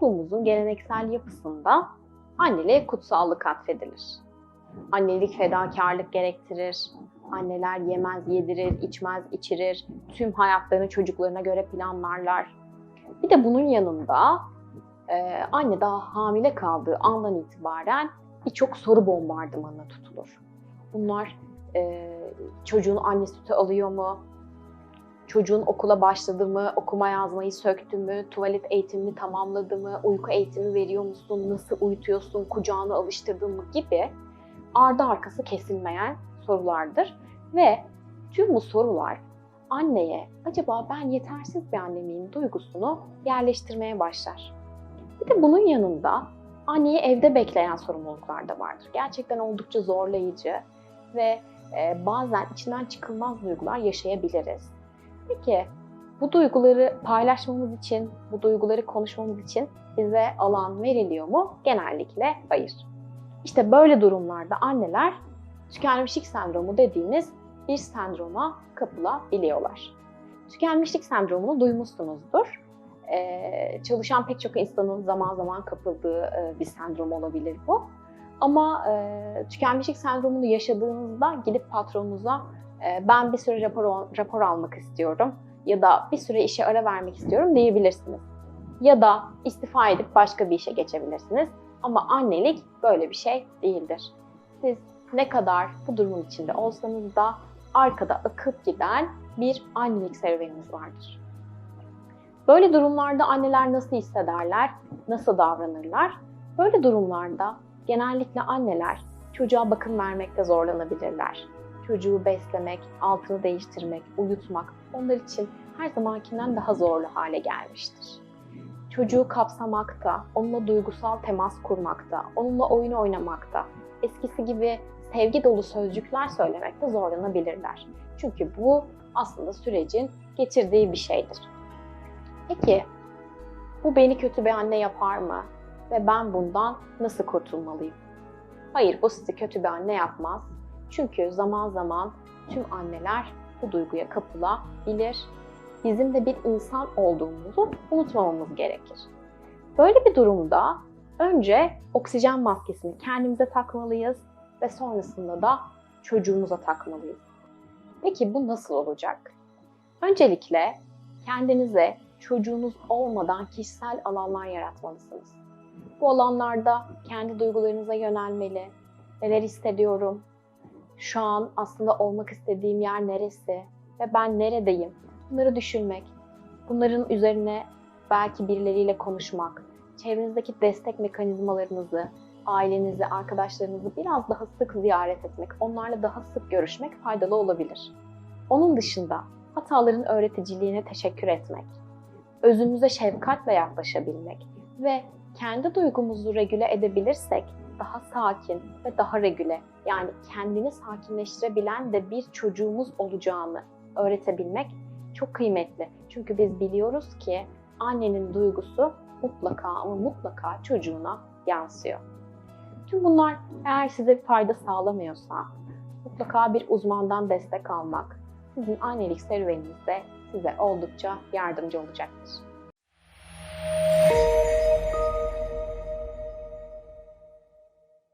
toplumumuzun geleneksel yapısında anneliğe kutsallık atfedilir. Annelik fedakarlık gerektirir. Anneler yemez yedirir, içmez içirir. Tüm hayatlarını çocuklarına göre planlarlar. Bir de bunun yanında e, anne daha hamile kaldığı andan itibaren birçok soru bombardımanına tutulur. Bunlar e, çocuğun anne sütü alıyor mu? Çocuğun okula başladı mı? Okuma yazmayı söktü mü? Tuvalet eğitimini tamamladı mı? Uyku eğitimi veriyor musun? Nasıl uyutuyorsun? Kucağına alıştırdın mı? Gibi ardı arkası kesilmeyen sorulardır. Ve tüm bu sorular anneye acaba ben yetersiz bir anne miyim duygusunu yerleştirmeye başlar. Bir de bunun yanında anneyi evde bekleyen sorumluluklar da vardır. Gerçekten oldukça zorlayıcı ve bazen içinden çıkılmaz duygular yaşayabiliriz. Peki bu duyguları paylaşmamız için, bu duyguları konuşmamız için bize alan veriliyor mu? Genellikle hayır. İşte böyle durumlarda anneler tükenmişlik sendromu dediğimiz bir sendroma kapılabiliyorlar. Tükenmişlik sendromunu duymuşsunuzdur. Ee, çalışan pek çok insanın zaman zaman kapıldığı e, bir sendrom olabilir bu. Ama e, tükenmişlik sendromunu yaşadığınızda gidip patronunuza ben bir süre rapor, rapor almak istiyorum ya da bir süre işe ara vermek istiyorum diyebilirsiniz. Ya da istifa edip başka bir işe geçebilirsiniz. Ama annelik böyle bir şey değildir. Siz ne kadar bu durumun içinde olsanız da arkada akıp giden bir annelik serüveniniz vardır. Böyle durumlarda anneler nasıl hissederler, nasıl davranırlar? Böyle durumlarda genellikle anneler çocuğa bakım vermekte zorlanabilirler. Çocuğu beslemek, altını değiştirmek, uyutmak onlar için her zamankinden daha zorlu hale gelmiştir. Çocuğu kapsamakta, onunla duygusal temas kurmakta, onunla oyun oynamakta, eskisi gibi sevgi dolu sözcükler söylemekte zorlanabilirler. Çünkü bu aslında sürecin getirdiği bir şeydir. Peki bu beni kötü bir anne yapar mı? Ve ben bundan nasıl kurtulmalıyım? Hayır, bu sizi kötü bir anne yapmaz. Çünkü zaman zaman tüm anneler bu duyguya kapılabilir. Bizim de bir insan olduğumuzu unutmamamız gerekir. Böyle bir durumda önce oksijen maskesini kendimize takmalıyız ve sonrasında da çocuğumuza takmalıyız. Peki bu nasıl olacak? Öncelikle kendinize çocuğunuz olmadan kişisel alanlar yaratmalısınız. Bu alanlarda kendi duygularınıza yönelmeli. Neler hissediyorum? Şu an aslında olmak istediğim yer neresi? Ve ben neredeyim? Bunları düşünmek, bunların üzerine belki birileriyle konuşmak, çevrenizdeki destek mekanizmalarınızı, ailenizi, arkadaşlarınızı biraz daha sık ziyaret etmek, onlarla daha sık görüşmek faydalı olabilir. Onun dışında hataların öğreticiliğine teşekkür etmek, özümüze şefkatle yaklaşabilmek ve kendi duygumuzu regüle edebilirsek daha sakin ve daha regüle yani kendini sakinleştirebilen de bir çocuğumuz olacağını öğretebilmek çok kıymetli. Çünkü biz biliyoruz ki annenin duygusu mutlaka ama mutlaka çocuğuna yansıyor. Tüm bunlar eğer size bir fayda sağlamıyorsa mutlaka bir uzmandan destek almak sizin annelik serüveninizde size oldukça yardımcı olacaktır.